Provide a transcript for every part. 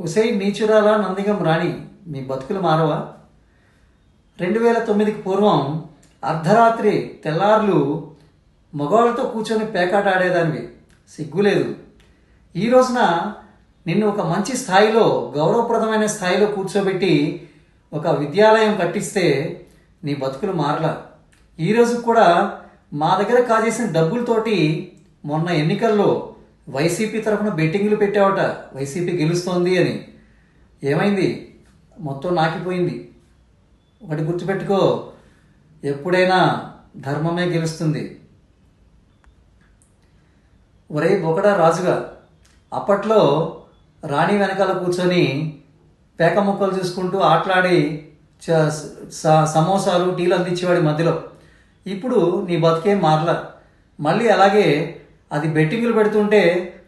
ఉసై నీచురాల నందిగం రాణి మీ బతుకులు మారవా? రెండు వేల తొమ్మిదికి పూర్వం అర్ధరాత్రి తెల్లార్లు మగవాళ్ళతో కూర్చొని పేకాట ఆడేదానివి. సిగ్గులేదు. ఈ రోజున నిన్ను ఒక మంచి స్థాయిలో గౌరవప్రదమైన స్థాయిలో కూర్చోబెట్టి ఒక విద్యాలయం కట్టిస్తే నీ బతుకులు మారలా. ఈరోజు కూడా మా దగ్గర కాజేసిన డబ్బులతోటి మొన్న ఎన్నికల్లో వైసీపీ తరఫున బెట్టింగ్లు పెట్టావట. వైసీపీ గెలుస్తోంది అని. ఏమైంది? మొత్తం నాకిపోయింది. ఒకటి గుర్తుపెట్టుకో. ఎప్పుడైనా ధర్మమే గెలుస్తుంది. ఒరే బొకడా రాజుగా అప్పట్లో రాణి వెనకాల కూర్చొని పేక ముక్కలు చూసుకుంటూ ఆటలాడి చ- స- సమోసాలు టీలు అందించేవాడి మధ్యలో. ఇప్పుడు నీ బతికేం మారలా. మళ్ళీ అలాగే అది బెట్టింగులు పెడుతుంటే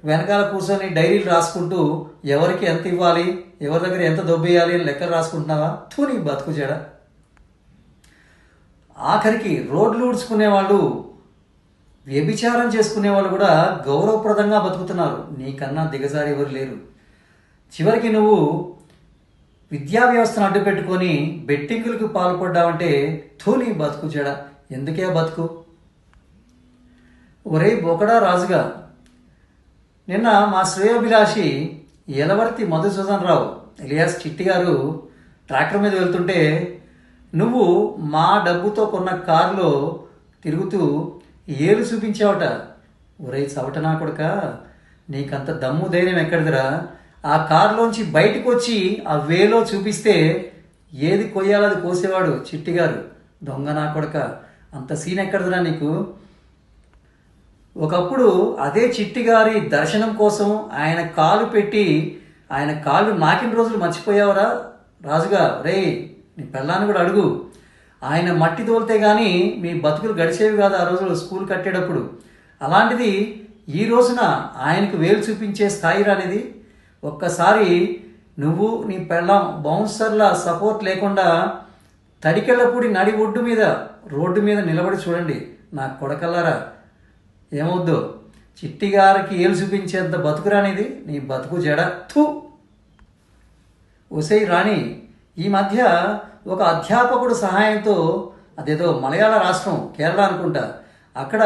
వెనకాల కూర్చొని డైరీలు రాసుకుంటూ ఎవరికి ఎంత ఇవ్వాలి ఎవరి దగ్గర ఎంత దొబ్బేయాలి అని లెక్కలు రాసుకుంటున్నావా? తూని బతుకు చెడ. ఆఖరికి రోడ్లు ఊడ్చుకునే వాళ్ళు వ్యభిచారం చేసుకునే వాళ్ళు కూడా గౌరవప్రదంగా బతుకుతున్నారు. నీకన్నా దిగజారి ఎవరు లేరు. చివరికి నువ్వు విద్యా వ్యవస్థను అడ్డు పెట్టుకొని బెట్టింగులకు పాల్పడ్డావంటే ధోని బతుకు చెడ. ఎందుకే బతుకు? ఒరే బొకడా రాజుగా నిన్న మా శ్రేయోభిలాషి ఎలవర్తి మధుసూదన్ రావు ఎలియాస్ చిట్టి గారు ట్రాక్టర్ మీద వెళ్తుంటే నువ్వు మా డబ్బుతో కొన్న కారులో తిరుగుతూ ఏలు చూపించావట. ఒరే చవటనా కొడక నీకంత దమ్ము ధైర్యం ఎక్కడిదిరా? ఆ కారులోంచి బయటకు వచ్చి ఆ వేలో చూపిస్తే ఏది కొయ్యాలో అది కోసేవాడు చిట్టి గారు దొంగ నా కొడక అంత సీన్ ఎక్కడిదిరా నీకు? ఒకప్పుడు అదే చిట్టి గారి దర్శనం కోసం ఆయన కాలు పెట్టి ఆయన కాళ్ళు నాకిన రోజులు మర్చిపోయావరా? రాజుగా రే నీ పెళ్ళాన్ని కూడా అడుగు. ఆయన మట్టి తోలితే కానీ మీ బతుకులు గడిచేవి కాదు ఆ రోజులు స్కూల్ కట్టేటప్పుడు. అలాంటిది ఈ రోజున ఆయనకు వేలు చూపించే స్థాయి రానిది. ఒక్కసారి నువ్వు నీ పెళ్ళాం బౌన్సర్ల సపోర్ట్ లేకుండా తడికెళ్ళపూడి నడి ఒడ్డు మీద రోడ్డు మీద నిలబడి చూడండి నా కొడకల్లారా. ఏమవుద్దు చిట్టి గారికి ఏలు చూపించేంత బతుకురానిది? నీ బతుకు జడత్తు థూ! ఒసై రాణి ఈ మధ్య ఒక అధ్యాపకుడు సహాయంతో అదేదో మలయాళ రాష్ట్రం కేరళ అనుకుంటా. అక్కడ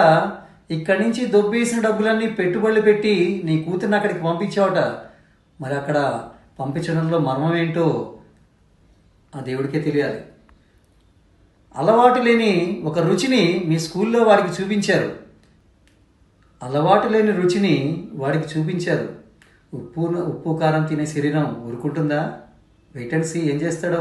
ఇక్కడి నుంచి దొబ్బేసిన డబ్బులన్నీ పెట్టుబడులు పెట్టి నీ కూతుర్ని అక్కడికి పంపించావట. మరి అక్కడ పంపించడంలో మర్మం ఏంటో ఆ దేవుడికే తెలియాలి. అలవాటు లేని ఒక రుచిని మీ స్కూల్లో వాడికి చూపించారు. అలవాటు లేని రుచిని వాడికి చూపించారు. ఉప్పు ఉప్పు కారం తినే శరీరం ఊరుకుంటుందా? వెయిట్ అండ్ సీ ఏం చేస్తాడో?